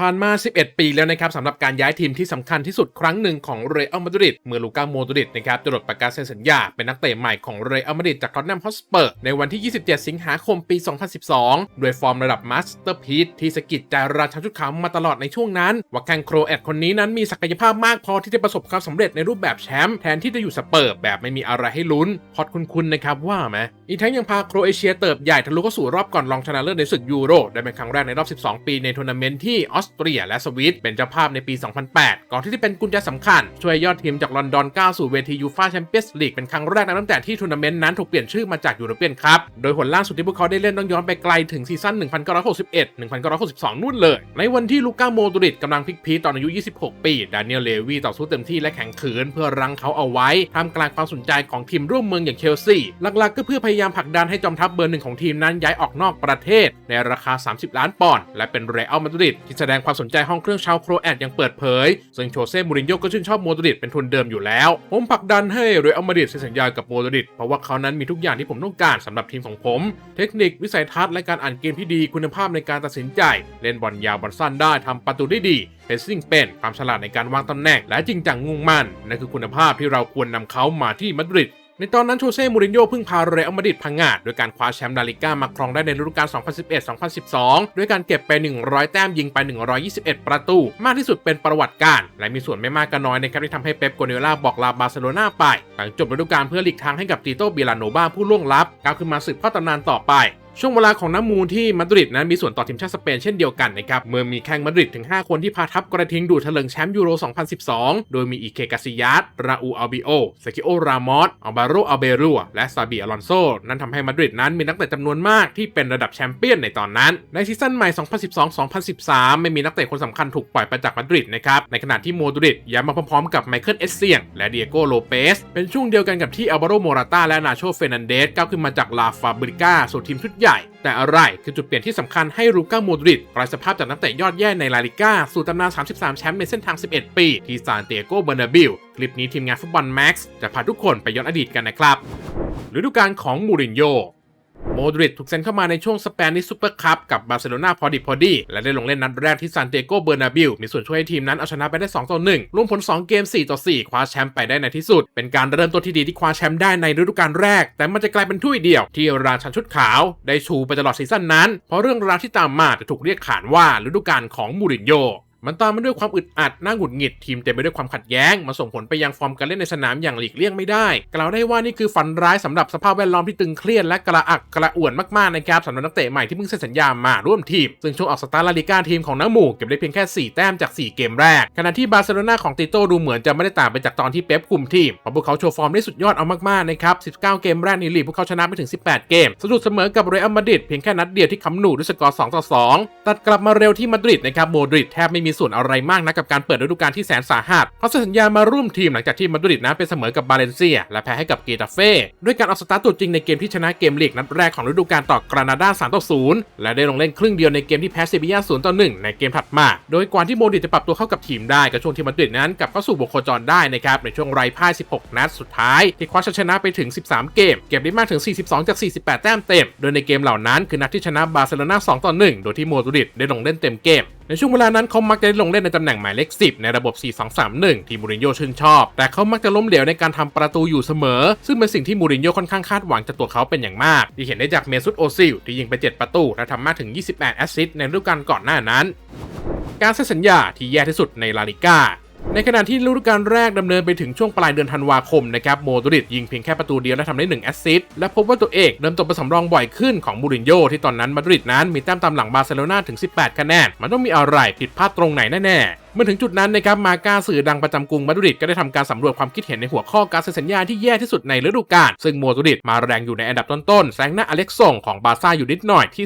ผ่านมา 11 ปีแล้วนะครับสำหรับการย้ายทีมที่สำคัญที่สุดครั้งหนึ่งของเรอัลมาดริดเมื่อลูก้าโมดริดนะครับจดประกาศเซ็นสัญญา เป็นนักเตะใหม่ของเรอัลมาดริดจากท็อตแนมฮอสเปอร์ ในวันที่ 27 สิงหาคมปี 2012 ด้วยฟอร์มระดับมาสเตอร์พีซที่สะกิดใจราชาชุดขาวมาตลอดในช่วงนั้น ว่าแข่งโครแอตคนนี้นั้นมีศักยภาพมากพอที่จะประสบความสำเร็จในรูปแบบแชมป์แทนที่จะอยู่สเปอร์แบบไม่มีอะไรให้ลุ้นพอดคุณๆนะครับว่าไหมอีกทั้งยังพาโครเอเชียเติบใหญ่ทะลุเข้าสู่รอบก่อนรองชนะเลิศในศึกยูโรได้เป็นครั้งแรกในรอบ 12 ปีในทัวร์นาเมนต์ที่ออสสเตรียและสวิตเป็นเจ้าภาพในปี 2008 ก่อนที่จะเป็นกุญแจสำคัญ ช่วยยอดทีมจากลอนดอนก้าวสู่เวทียูฟ่าแชมเปี้ยนส์ลีกเป็นครั้งแรกนับตั้งแต่ที่ทัวร์นาเมนต์นั้นถูกเปลี่ยนชื่อมาจากยูโรเปียนคัพโดยผลล่าสุดที่พวกเขาได้เล่นต้องย้อนไปไกลถึงซีซั่น 1961 1962 นู่นเลย ในวันที่ลูก้าโมดริดกำลังพลิกพีตอนอายุ 26 ปี ดานิเอลเลวีต่อสู้เต็มที่และแข็งขืนเพื่อรั้งเขาเอาไว้ท่ามกลางความสนใจของทีมร่วมเมืองอย่างเชลซีหลักๆ ก็เพื่อพยายามผลักดันให้จอมทัพเบอร์หนึ่งของทีมนั้นย้ายออกนอกประเทศในราคา 30 ล้านปอนด์และเป็นเรอัลมาดริดที่แสดงความสนใจห้องเครื่องชาวโครแอตอย่างเปิดเผย ซึ่งโชเซ่มูรินโญ่ก็ชื่นชอบโมดริดเป็นทุนเดิมอยู่แล้ว ผมผลักดันให้เรอัลมาดริดเซ็นสัญญากับโมดริดเพราะว่าเขานั้นมีทุกอย่างที่ผมต้องการสำหรับทีมของผม เทคนิควิสัยทัศน์และการอ่านเกมที่ดีคุณภาพในการตัดสินใจ เล่นบอลยาวบอลสั้นได้ทำประตูได้ดีเพสซิ่งเป็นความฉลาดในการวางตำแหน่ง และจริงจังมุ่งมั่นนั่นคือคุณภาพที่เราควรนำเขามาที่มาดริด ในตอนนั้นโชเซ่มูรินโญ่เพิ่งพาเรอัลมาดริดพังงาดโดยการคว้าแชมป์ลาลิก้ามาครองได้ในฤดูกาล 2011-2012 ด้วยการเก็บไป 100 แต้มยิงไป 121 ประตู มากที่สุดเป็นประวัติการ และมีส่วนไม่มากก็น้อยนะครับที่ทำให้เป๊ปโกเนล่าบอกลาบาร์เซโลนาไป หลังจบฤดูกาลเพื่อหลีกทางให้กับตีโต้บิลาโนบาผู้ล่วงลับก้าวขึ้นมาสืบทอดตำนานต่อไป ช่วงเวลาของน้ำมูลที่มาดริดนั้นมีส่วนต่อทีมชาติสเปนเช่นเดียวกันนะครับเมื่อมีแข่งมาดริดถึง 5 คนที่พาทัพกระทิงดูดเถลิงแชมป์ยูโร 2012 โดยมีอีเคกาซิยัสราอูอัลบิโอเซกิโอ รามอสอัลบาโรอัลเบรัวและซาบิอลอนโซ นั้นทำให้มาดริดนั้นมีนักเตะจำนวนมากที่เป็นระดับแชมเปี้ยนในตอนนั้น ในซีซั่นใหม่ 2012-2013 ไม่มีนักเตะคนสำคัญถูกปล่อยไปจากมาดริดนะครับในขณะที่โมดริดย้ายมาพร้อมๆกับไมเคิลเอสเซียงและเดียโกโลเปสเป็นช่วงเดียวกันกับที่อัลบาโรโมราตาและนาโชเฟนันเดสก้าวขึ้นมาจากลาฟาบริก้าสู่ทีมชุดใหญ่ แต่อะไรคือจุดเปลี่ยนที่สำคัญให้ลูก้าโมดริดกลายสภาพจากนักเตะยอดแย่ในลาลิก้าสู่ตำนาน 33 แชมป์ในเส้นทาง 11 ปี ที่ซานเตียโกเบอร์นาบิลคลิปนี้ทีมงานฟุตบอลแม็กซ์จะพาทุกคนไปย้อนอดีตกันนะครับฤดูกาลของมูรินโญ่ โมดริดถูกเซ็นเข้ามาในช่วงสเปนิชซูเปอร์คัพกับบาร์เซโลนาพอดิพอดี และได้ลงเล่นนัดแรกที่ซานเตโกเบอร์นาบิลมีส่วนช่วยให้ทีมนั้นเอาชนะไปได้2ต่อ1รวมผล 2 เกม 4 ต่อ 4 คว้าแชมป์ไปได้ในที่สุด เป็นการเริ่มต้นที่ดีที่คว้าแชมป์ได้ในฤดูกาลแรก แต่มันจะกลายเป็นถ้วยเดียว ที่ราชันชุดขาวได้ชูไปตลอดซีซั่นนั้น เพราะเรื่องราวที่ตามมาจะถูกเรียกขานว่าฤดูกาลของมูรินโญ่ มันตามมาด้วยความอึดอัดน่าหงุดหงิดทีมเต็มไปด้วยความขัดแย้งมาส่งผลไปยังฟอร์มการเล่นในสนามอย่างหลีกเลี่ยงไม่ได้ กล่าวได้ว่านี่คือฝันร้ายสำหรับสภาพแวดล้อมที่ตึงเครียดและกระอักกระอ่วนมากๆนะครับสำหรับนักเตะใหม่ที่เพิ่งเซ็นสัญญามาร่วมทีม ซึ่งช่วงออกสตาร์ลาลิก้าทีมของน้าหมู่เก็บได้เพียงแค่ 4 แต้มจาก 4 เกมแรก ขณะที่บาร์เซโลนาของติโต้ดูเหมือนจะไม่ได้ต่างไปจากตอนที่เป๊ปคุมทีมเพราะพวกเขาโชว์ฟอร์มได้สุดยอดเอามากๆนะครับ 19 เกมแรกในลีกพวกเขาชนะไปถึง 18 เกมสะดุดเสมอกับเรอัลมาดริดเพียงแค่นัดเดียวที่คำหนูด้วยสกอร์2ต่อ2ตัดกลับมาเร็วที่มาดริดนะครับโมดริดแทบไม่มีส่วนอะไรมากนะกับการเปิดฤดูกาลที่แสนสาหัสเขาเซ็นสัญญามาร่วมทีมหลังจากที่มาดริดนะเป็นเสมอกับบาเลนเซีย และแพ้ให้กับเกตาเฟ่ด้วยการออกสตาร์ตัวจริงในเกมที่ชนะเกมลีกนัดแรกของฤดูกาลต่อกรานาดา3ต่อ0และได้ลงเล่นครึ่งเดียวในเกมที่แพ้เซบีย่า0ต่อ1ในเกมถัดมา โดยกว่าที่โมดริดจะปรับตัวเข้ากับทีมได้ก็ช่วงที่มาดริดนั้นกลับเข้าสู่บกโคจรได้นะครับในช่วงไร้พ่าย 16 นัดสุดท้าย ที่คว้าชัยชนะไปถึง 13 เกม เก็บได้มากถึง 42 จาก 48 แต้มเต็ม โดยในเกมเหล่านั้นคือนัดที่ชนะบาร์เซโลนา2ต่อ1โดยที่โมดริดได้ลงเล่นเต็มเกมในช่วงเวลานั้นเขามักจะลงเล่นในตำแหน่งหมายเลข 10 ในระบบ 4-2-3-1 ที่มูรินโญ่ชื่นชอบ แต่เขามักจะล้มเหลวในการทำประตูอยู่เสมอ ซึ่งเป็นสิ่งที่มูรินโญ่ค่อนข้างคาดหวังจากตัวเขาเป็นอย่างมาก ที่เห็นได้จากเมซุตโอซิลที่ยิงไป 7 ประตู และทำมากถึง 28 แอสซิสต์ในฤดูกาลก่อนหน้านั้น การเซ็นสัญญาที่แย่ที่สุดในลาลิก้า ในขณะที่ฤดูกาลแรกดำเนินไปถึงช่วงปลายเดือนธันวาคมนะครับโมดริดยิงเพียงแค่ประตูเดียวและทำได้1แอสซิสต์และพบว่าตัวเอกเริ่มตกเป็นสำรองบ่อยขึ้นของบูรินโญ่ที่ตอนนั้นมาดริดนั้นมีแต้มตามหลังบาร์เซโลนาถึง 18 คะแนนมันต้องมีอะไรผิดพลาดตรงไหนแน่ๆ เมื่อถึงจุดนั้นนะครับมาก้าสื่อดังประจำกรุงมาดริดก็ได้ทำการสำรวจความคิดเห็นในหัวข้อการเซ็นสัญญาที่แย่ที่สุดในฤดูกาลซึ่งโมดริดมาแรงอยู่ในอันดับต้นๆแซงหน้าอเล็กซ่งของบาร์ซ่าอยู่นิดหน่อยที่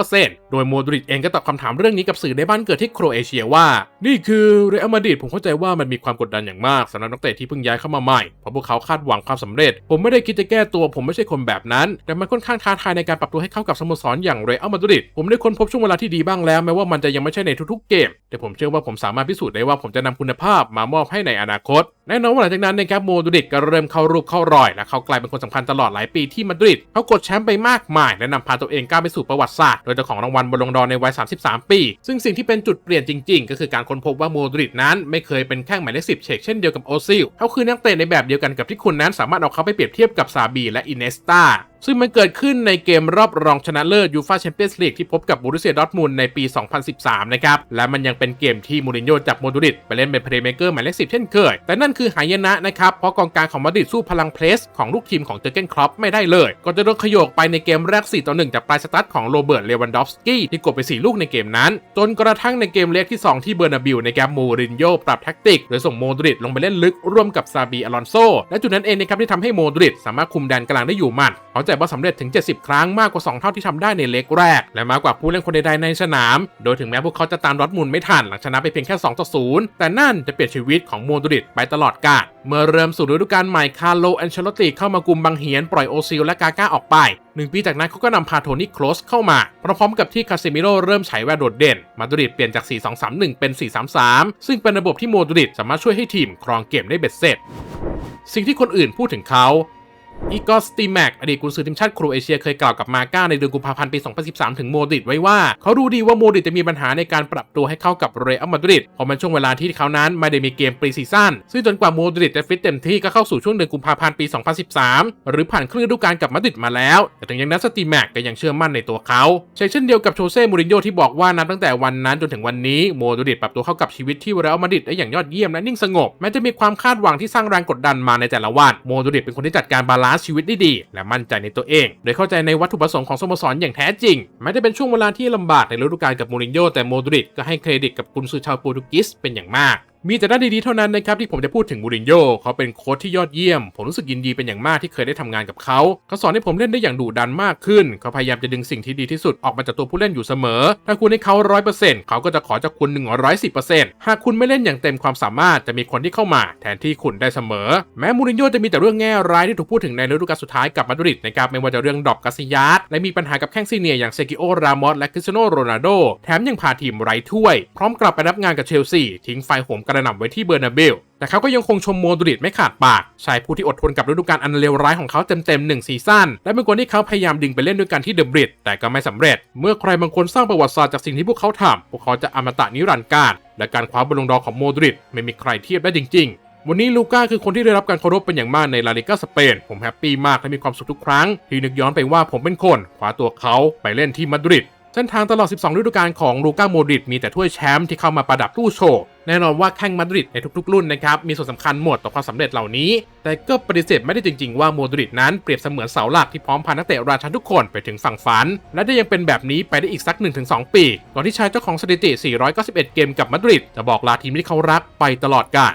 32%โดยโมดริดเองก็ตอบคำถามเรื่องนี้กับสื่อในบ้านเกิดที่โครเอเชียว่า นี่คือเรอัลมาดริดผมเข้าใจว่ามันมีความกดดันอย่างมากสำหรับนักเตะที่เพิ่งย้ายเข้ามาใหม่เพราะพวกเขาคาดหวังความสำเร็จ ผมไม่ได้คิดจะแก้ตัว ผมไม่ใช่คนแบบนั้น แต่มันค่อนข้างท้าทายในการปรับตัวให้เข้ากับสโมสรอย่างเรอัลมาดริดผมได้ค้นพบช่วงเวลาที่ดีบ้างแล้วแม้ว่ามันจะยังไม่ใช่ในทุกๆเกม แต่ผมเชื่อว่าผมสามารถพิสูจน์ได้ว่าผมจะนำคุณภาพมามอบให้ในอนาคตแน่นอนว่าหลังจากนั้นนะครับโมดูริดก็เริ่มเข้ารูปเข้ารอย และเขากลายเป็นคนสำคัญตลอดหลายปีที่มาดริดเขากดแชมป์ไปมากมายและนำพาตัวเองก้าวไปสู่ประวัติศาสตร์โดยเจ้าของรางวัลบอลลงดอร์ในวัย 33 ปี ซึ่งสิ่งที่เป็นจุดเปลี่ยนจริง ๆ ก็คือการค้นพบว่าโมดริดนั้นไม่เคยเป็นแข้งหมายเลขสิบเชกเช่นเดียวกับโอซิลเขาคือนักเตะในแบบเดียวกันกับที่คุณนั้นสามารถเอาเขาไปเปรียบเทียบกับซาบีและอินเนสตาซึ่งมันเกิดขึ้นในเกมรอบรองชนะเลิศยูฟาแชมเปี้ยนส์ลีกที่พบกับบูรุสเซียดอร์ทมุนในปี 2013 นะครับ และมันยังเป็นเกมที่มูรินโญ่จับโมดูริดไปเล่นเป็นเพลย์เมเกอร์หมายเลขสิบเช่นเคย แต่นั่นคือหายนะนะครับ เพราะกองกลางของมาดริดสู้พลังเพลสของลูกทีมของเจอเกนครอปไม่ได้เลย ก็จะโดนขยโยกไปในเกมแรก 4 ต่อ 1 จากปลายสตาร์ทของโรเบิร์ต เลวันดอฟสกี้ที่กดไป 4 ลูกในเกมนั้น จนกระทั่งในเกมเล็กที่ 2 ที่เบอร์นาบิลในะครับมูรินโญ่ปรับแท็กติกโดยส่งโมดูริดลงไปเล่นลึกร่วมกับซาบีอลอนโซและจุดนั้นเองนะครับที่ทำให้โมดูริดสามารถคุมแดนกลางได้อยู่มันเขาจ่ายบอลสำเร็จถึง 70 ครั้งมากกว่า 2 เท่าที่ทำได้ในเล็กแรก และมากกว่าผู้เล่นคนใดๆในสนาม โดยถึงแม้พวกเขาจะตามดอร์ทมุนไม่ทันหลังชนะไปเพียงแค่2ต่อ0แต่นั่นจะเปลี่ยนชีวิตของโมดูริดไปตลอดกาลเมื่อเริ่มสู่ฤดูกาลใหม่คาร์โลแอนเชลติเข้ามากุมบังเหียนปล่อยโอซิลและกาก้าออกไปหนึ่งปีจากนั้นเขาก็นำพาโทนี่โคลสเข้ามา พร้อมๆกับที่คาเซมิโร่เริ่มฉายแววโดดเด่น มาดริดเปลี่ยนจาก 4-2-3-1 เป็น 4-3-3 ซึ่งเป็นระบบที่โมดริดสามารถช่วยให้ทีมครองเกมได้เบ็ดเสร็จสิ่งที่คนอื่นพูดถึงเขา อีกอสตีแมกอดีตกุนซือทีมชาติโครเอเชียเคยกล่าวกับมาก้าในเดือนกุมภาพันธ์ปี 2013 ถึงโมดริดไว้ว่า เขารู้ดีว่าโมดริดจะมีปัญหาในการปรับตัวให้เข้ากับเรอัลมาดริดเพราะมันช่วงเวลาที่เขานั้นไม่ได้มีเกมปรีซีซั่นซึ่งจนกว่าโมดริดจะฟิตเต็มที่ก็เข้าสู่ช่วงเดือนกุมภาพันธ์ปี 2013 หรือผ่านครึ่งฤดูกาลกับมาดริดมาแล้ว แต่ถึงอย่างนั้นสตีแมกก็ยังเชื่อมั่นในตัวเขาใช่เช่นเดียวกับโชเซ่มูรินโญ่ที่บอกว่านับตั้งแต่วันนั้นจนถึงวันนี้โมดิดปรับตัวเข้ากับชีวิตที่เรอัลมาดริดได้อย่างยอดเยี่ยมและนิ่งสงบแม้จะมีความคาดหวังที่สร้างแรงกดดันมาในแต่ละวันโมดิดเป็นคนที่จัดการบาลานซ์ชีวิตได้ดี และมั่นใจในตัวเอง โดยเข้าใจในวัตถุประสงค์ของสโมสรอย่างแท้จริงแม้จะเป็นช่วงเวลาที่ลำบากในฤดูกาลกับมูรินโญ่แต่โมดริดก็ให้เครดิตกับกุนซือชาวโปรตุเกสเป็นอย่างมาก มีแต่ด้านดีๆเท่านั้นนะครับที่ผมจะพูดถึงมูรินโญ่เขาเป็นโค้ชที่ยอดเยี่ยม ผมรู้สึกยินดีเป็นอย่างมากที่เคยได้ทำงานกับเขาเขาสอนให้ผมเล่นได้อย่างดุดันมากขึ้น เขาพยายามจะดึงสิ่งที่ดีที่สุดออกมาจากตัวผู้เล่นอยู่เสมอ ถ้าคุณให้เขาร้อยเปอร์เซ็นต์เขาก็จะขอจากคุณหนึ่งหัว110%หากคุณไม่เล่นอย่างเต็มความสามารถจะมีคนที่เข้ามาแทนที่คุณได้เสมอ แม้มูรินโญ่จะมีแต่เรื่องแง่ร้ายที่ถูกพูดถึงในฤดูกาลสุดท้ายกับมาดริดนะครับไม่ว่าจะเรื่องดรอปกาซิยาสและมีปัญหากับแข้งซีเนียอย่างเซกิโอ รามอสและคริสโนโรนัลโดแถมยังพาทีมไร้ถ้วย พร้อมกลับไปรับงานกับเชลซีทิ้งไฟโหมกระหน่ำไว้ที่เบอร์นาเบล แต่เขาก็ยังคงชมโมดริดไม่ขาดปาก ชายผู้ที่อดทนกับฤดูกาลอันเลวร้ายของเขาเต็มๆหนึ่งซีซั่น และเป็นคนที่เขาพยายามดึงไปเล่นด้วยกันที่เดอะบริดแต่ก็ไม่สำเร็จ เมื่อใครบางคนสร้างประวัติศาสตร์จากสิ่งที่พวกเขาทำพวกเขาจะอมตะนิรันดร์การ และการคว้าบอลลงดอของโมดริดไม่มีใครเทียบได้จริงๆวันนี้ลูก้าคือคนที่ได้รับการเคารพเป็นอย่างมากในลาลิก้าสเปน ผมแฮปปี้มากและมีความสุขทุกครั้ง ที่นึกย้อนไปว่าผมเป็นคนคว้าตัวเขาไปเล่นที่มาดริด เส้นทางตลอด 12 ฤดูกาลของลูก้าโมดริดมีแต่ถ้วยแชมป์ที่เข้ามาประดับตู้โชว์ แน่นอนว่าแข้งมาดริดในทุกๆ รุ่นนะครับ มีส่วนสำคัญหมดต่อความสำเร็จเหล่านี้ แต่ก็ปฏิเสธไม่ได้จริงๆ ว่าโมดริดนั้นเปรียบเสมือนเสาหลักที่พร้อมพานักเตะราชันทุกคนไปถึงฝั่งฝัน และได้ยังเป็นแบบนี้ไปได้อีกสัก 1-2 ปี ก่อนที่ชายเจ้าของสถิติ 491 เกมกับมาดริดจะบอกลาทีมที่เขารักไปตลอดกาล